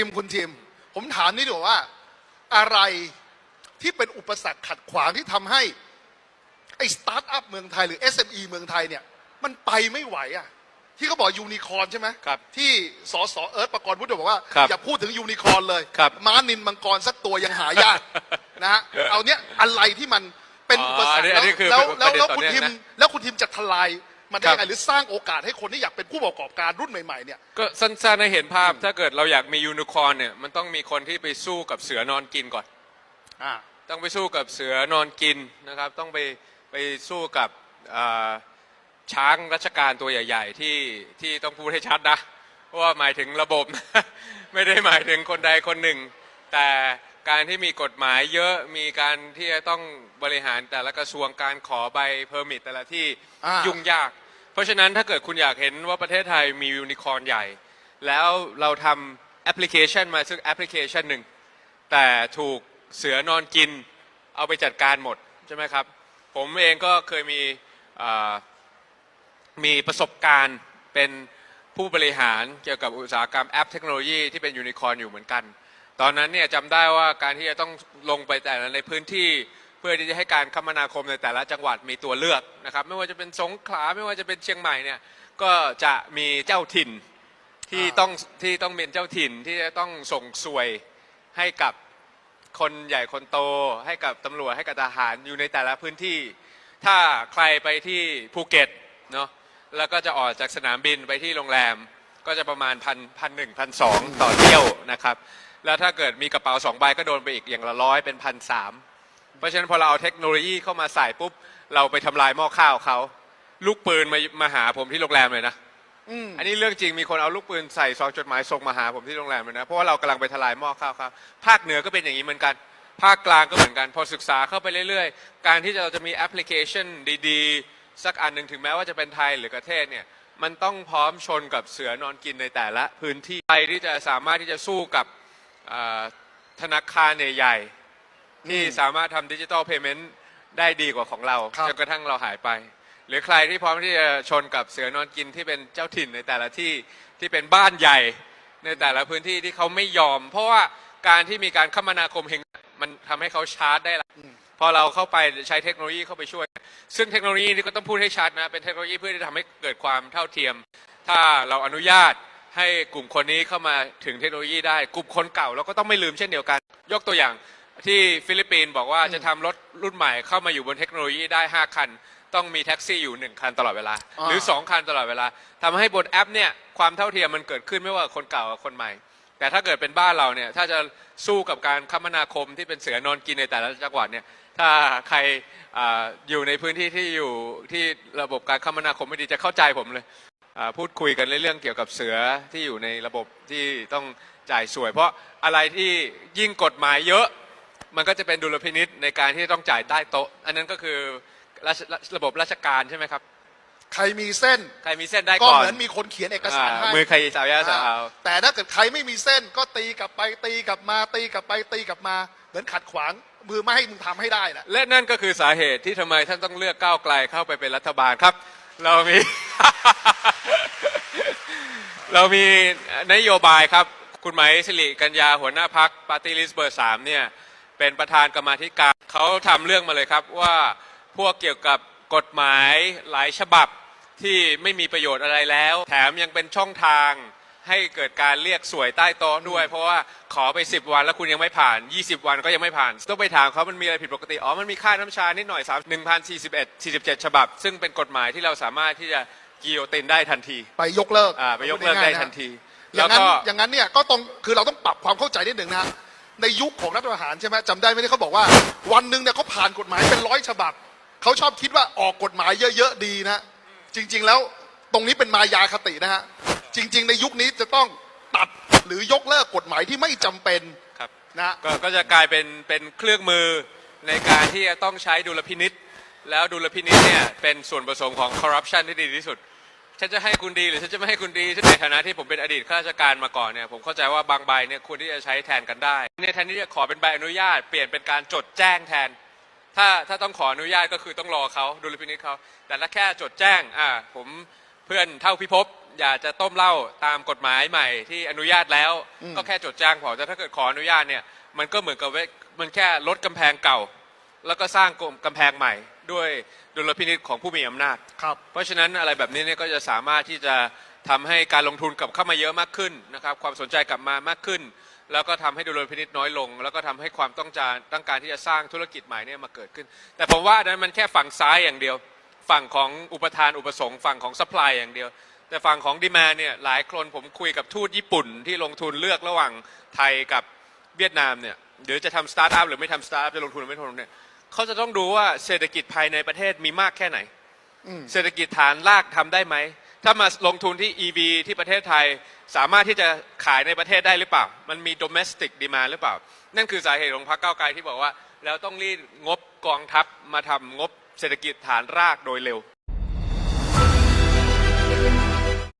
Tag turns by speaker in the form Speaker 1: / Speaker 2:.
Speaker 1: ทีมคุณทีม ผมถามนี่ดีกว่าว่า อะไรที่เป็นอุปสรรคขัดขวางที่ทำให้ไอ้สตาร์ทอัพเมืองไทยหรือ SME เมืองไทยเนี่ย มันไปไม่ไหวอะ ที่เขาบอกยูนิคอร์นใช่ไหม
Speaker 2: ครับ
Speaker 1: ที่สสเอิร์ธประกรณ์พุทธบอกว่า
Speaker 2: ครับ
Speaker 1: อย่าพูดถึงยูนิคอร์นเลย
Speaker 2: ครับ
Speaker 1: ม้านินมังกรสักตัวยังหายาก นะฮะเอาเนี้ยอะไรที่มันเป็น
Speaker 2: อ๋อ
Speaker 1: อุปสรรค
Speaker 2: อันนี้อันนี้คือ
Speaker 1: แล้ว
Speaker 2: ประ
Speaker 1: แล้ว
Speaker 2: เด็น
Speaker 1: แล้ว
Speaker 2: ต่อ
Speaker 1: คุณ
Speaker 2: เนื่อง
Speaker 1: ทีม
Speaker 2: นะ
Speaker 1: แล้วคุณทีมจะทลาย มันได้
Speaker 2: ครับ
Speaker 1: ยังไงหรือสร้างโอกาสให้คนที่อยากเป็นผู้ประกอบการรุ่นใหม่ๆเนี่ย
Speaker 2: ก็สั้นๆให้เห็นภาพถ้าเกิดเราอยากมียูนิคอร์นเนี่ยมันต้องมีคนที่ไปสู้กับเสือนอนกินก่อน
Speaker 1: อ่า
Speaker 2: ต้องไปสู้กับเสือนอนกินนะครับ ต้องไปไปสู้กับอ่าช้างรัชการตัวใหญ่ ๆ ที่ที่ต้องพูดให้ชัดนะเพราะว่าหมายถึงระบบ ไม่ได้หมายถึงคนใดคนหนึ่ง แต่การที่มีกฎหมายเยอะมีการที่จะต้องบริหารแต่ละกระทรวงการขอใบเพอร์มิตแต่ละที่
Speaker 1: อ่ายุ่
Speaker 2: ยุ่งยาก เพราะฉะนั้นถ้าเกิดคุณอยากเห็นว่าประเทศไทยมียูนิคอร์นใหญ่ แล้วเราทำแอปพลิเคชันมาซึ่งแอปพลิเคชันหนึ่ง แต่ถูกเสือนอนกินเอาไปจัดการหมด ใช่ไหมครับ ผมเองก็เคยมีมีประสบการณ์เป็นผู้บริหารเกี่ยวกับอุตสาหกรรมแอปเทคโนโลยีที่เป็นยูนิคอร์นอยู่เหมือนกัน ตอนนั้นเนี่ยจำได้ว่าการที่จะต้องลงไปแต่ในพื้นที่ เพื่อที่จะให้การคมนาคมในแต่ละจังหวัดมีตัวเลือกนะครับ ไม่ว่าจะเป็นสงขลาไม่ว่าจะเป็นเชียงใหม่เนี่ยก็จะมีเจ้าถิ่นที่
Speaker 1: อ่า
Speaker 2: ต้องที่ต้องเป็นเจ้าถิ่นที่จะต้องส่งสวยให้กับคนใหญ่คนโต ให้กับตำรวจให้กับทหารอยู่ในแต่ละพื้นที่ ถ้าใครไปที่ภูเก็ตเนาะแล้วก็จะออกจากสนามบินไปที่โรงแรมก็จะประมาณพันพันหนึ่งพันสองต่อเที่ยวนะครับ แล้วถ้าเกิดมีกระเป๋าสองใบก็โดนไปอีกอย่างละร้อยเป็นพันสาม เพราะฉะนั้นพอเราเอาเทคโนโลยีเข้ามาใส่ปุ๊บ เราไปทำลายหม้อข้าวเขาลูกปืนมามาหาผมที่โรงแรมเลยนะ
Speaker 1: อืม
Speaker 2: อันนี้เรื่องจริงมีคนเอาลูกปืนใส่ซองจดหมายส่งมาหาผมที่โรงแรมเลยนะเพราะว่าเรากำลังไปทลายหม้อข้าวครับภาคเหนือก็เป็นอย่างนี้เหมือนกัน ภาคกลางก็เหมือนกัน พอศึกษาเข้าไปเรื่อยๆ การที่เราจะมีแอปพลิเคชันดีๆ สักอันหนึ่งถึงแม้ว่าจะเป็นไทยหรือประเทศเนี่ยมันต้องพร้อมชนกับเสือนอนกินในแต่ละพื้นที่ไปที่จะสามารถที่จะสู้กับอ่าธนาคารใหญ่ๆ ที่สามารถทำดิจิทัลเพย์เมนต์ได้ดีกว่าของเรา
Speaker 1: ครับ
Speaker 2: จนกระทั่งเราหายไป หรือใครที่พร้อมที่จะชนกับเสือนอนกินที่เป็นเจ้าถิ่นในแต่ละที่ที่เป็นบ้านใหญ่ในแต่ละพื้นที่ที่เขาไม่ยอม เพราะว่าการที่มีการคมนาคมเฮงมันทำให้เขาชาร์จได้ละพอเราเข้าไปใช้เทคโนโลยีเข้าไปช่วย ซึ่งเทคโนโลยีนี่ก็ต้องพูดให้ชัดนะเป็นเทคโนโลยีเพื่อที่จะทำให้เกิดความเท่าเทียม ถ้าเราอนุญาตให้กลุ่มคนนี้เข้ามาถึงเทคโนโลยีได้ กลุ่มคนเก่าเราก็ต้องไม่ลืมเช่นเดียวกัน ยกตัวอย่าง ที่ฟิลิปปินส์บอกว่าจะทำรถรุ่นใหม่เข้ามาอยู่บนเทคโนโลยีได้ 5 คัน ต้องมีแท็กซี่อยู่ 1 คันตลอดเวลา
Speaker 1: อ่า
Speaker 2: หรือ 2 คันตลอดเวลาทำให้บนแอปเนี่ยความเท่าเทียมมันเกิดขึ้นไม่ว่าคนเก่ากับคนใหม่ แต่ถ้าเกิดเป็นบ้านเราเนี่ยถ้าจะสู้กับการคมนาคมที่เป็นเสือนอนกินในแต่ละจังหวัดเนี่ยถ้าใครอาอยู่ในพื้นที่ที่อยู่ที่ระบบการคมนาคมไม่ดีจะเข้าใจผมเลย อ่าพูดคุยกันในเรื่องเกี่ยวกับเสือที่อยู่ในระบบที่ต้องจ่ายสวย เพราะอะไรที่ยิ่งกฎหมายเยอะ มันก็จะเป็นดุลพินิษในการที่ต้องจ่ายใต้โต๊ะ อันนั้นก็คือราชระบบราชการใช่ไหมครับ
Speaker 1: ใครมีเส้น
Speaker 2: ใครมีเส้นได้
Speaker 1: ก็
Speaker 2: ก่อน
Speaker 1: เหมือนมีคนเขียนเอกสาร
Speaker 2: อ่า
Speaker 1: ให้
Speaker 2: มือใครสาวยาสาว
Speaker 1: อ่าแต่ถ้าเกิดใครไม่มีเส้นก็ตีกลับไปตีกลับมาตีกลับไปตีกลับมา เหมือนขัดขวางมือไม่ให้มึงทำให้ได้นะ
Speaker 2: และนั่นก็คือสาเหตุที่ทำไมท่านต้องเลือกก้าวไกลเข้าไปเป็นรัฐบาลครับ เรามี เรามีนโยบายครับ คุณไหมสิริกัญญาหัวหน้าพักปาร์ตี้ลิสเบอร์สามเนี่ย เป็นประธานกรรมาธิการเขาทำเรื่องมาเลยครับว่าพวกเกี่ยวกับกฎหมายหลายฉบับที่ไม่มีประโยชน์อะไรแล้ว แถมยังเป็นช่องทางให้เกิดการเรียกสวยใต้โต๊ะด้วย เพราะว่าขอไป 10 วันแล้วคุณยังไม่ผ่าน 20 วันก็ยังไม่ผ่านต้องไปถามเขามันมีอะไรผิดปกติ อ๋อ มันมีค่าน้ำชานิดหน่อย3 1,041 47 ฉบับ ซึ่งเป็นกฎหมายที่เราสามารถที่จะกิโยตินได้ทันที
Speaker 1: ไปยกเลิก
Speaker 2: อ่าไปยกเลิกได้ทันที
Speaker 1: อ
Speaker 2: แล้
Speaker 1: ย่าวงนั้น
Speaker 2: ก็
Speaker 1: อย่างนั้นเนี่ยก็ต้องคือเราต้องปรับความเข้าใจนิดหนึ่งนะฮะ ในยุคของรัฐประหารใช่ไหมจำได้ไหมที่เขาบอกว่า วันหนึ่งเนี่ยเขาผ่านกฎหมายเป็นร้อยฉบับเขาชอบคิดว่าออกกฎหมายเยอะๆดีนะ จริง ๆ แล้วตรงนี้เป็นมายาคตินะฮะจริง ๆ ในยุคนี้จะต้องตัดหรือยกเลิกกฎหมายที่ไม่จำเป็น
Speaker 2: ครับ
Speaker 1: นะฮะ
Speaker 2: ก็ก็จะกลายเป็นเป็นเครื่องมือในการที่จะต้องใช้ดุลพินิษแล้วดุลพินิษเนี่ยเป็นส่วนผสมของคอร์รัปชันที่ดีที่สุด ฉันจะให้คุณดีหรือฉันจะไม่ให้คุณดีซึ่งในฐานะที่ผมเป็นอดีตข้าราชการมาก่อนเนี่ยผมเข้าใจว่าบางใบเนี่ยควรที่จะใช้แทนกันได้เนี่ยแทนที่จะขอเป็นใบอนุญาตเปลี่ยนเป็นการจดแจ้งแทน ถ้าถ้าต้องขออนุญาตก็คือต้องรอเขาดุลพินิษเขาแต่ถ้าแค่จดแจ้งอ่าผมเพื่อนเท่าพิภพอยากจะต้มเหล้าตามกฎหมายใหม่ที่อนุญาตแล้ว ก็แค่จดจ้างพอแต่ถ้าเกิดขออนุญาตเนี่ยมันก็เหมือนกับว่ามันแค่ลดกำแพงเก่า แล้วก็สร้างกำแพงใหม่ ด้วยดุลพินิจของผู้มีอำนาจ
Speaker 1: ครับ
Speaker 2: เพราะฉะนั้นอะไรแบบนี้เนี่ยก็จะสามารถที่จะทำให้การลงทุนกลับเข้ามาเยอะมากขึ้นนะครับ ความสนใจกลับมามากขึ้น แล้วก็ทำให้ดุลพินิจน้อยลง แล้วก็ทำให้ความต้องการต้องการที่จะสร้างธุรกิจใหม่เนี่ยมาเกิดขึ้น แต่ผมว่าอันนั้นมันแค่ฝั่งซ้ายอย่างเดียว ฝั่งของอุปทานอุปสงค์ฝั่งของสป라이อย่างเดียว แต่ฝั่งของดีมาเนี่ยหลายคนผมคุยกับทูตญี่ปุ่นที่ลงทุนเลือกระหว่างไทยกับเวียดนามเนี่ยหรือจะทำสตาร์ทอัพหรือไม่ทำสตาร์ทอัพจะลงทุนหรือไม่ลงทุนเนี่ย เขาจะต้องดูว่าเศรษฐกิจภายในประเทศมีมากแค่ไหน เศรษฐกิจฐานรากทำได้ไหม ถ้ามาลงทุนที่ EV ที่ประเทศไทยสามารถที่จะขายในประเทศได้หรือเปล่า มันมี domestic demand หรือเปล่า นั่นคือสาเหตุของพรรคก้าวไกลที่บอกว่า แล้วต้องรีดงบกองทัพมาทำงบเศรษฐกิจฐานรากโดยเร็ว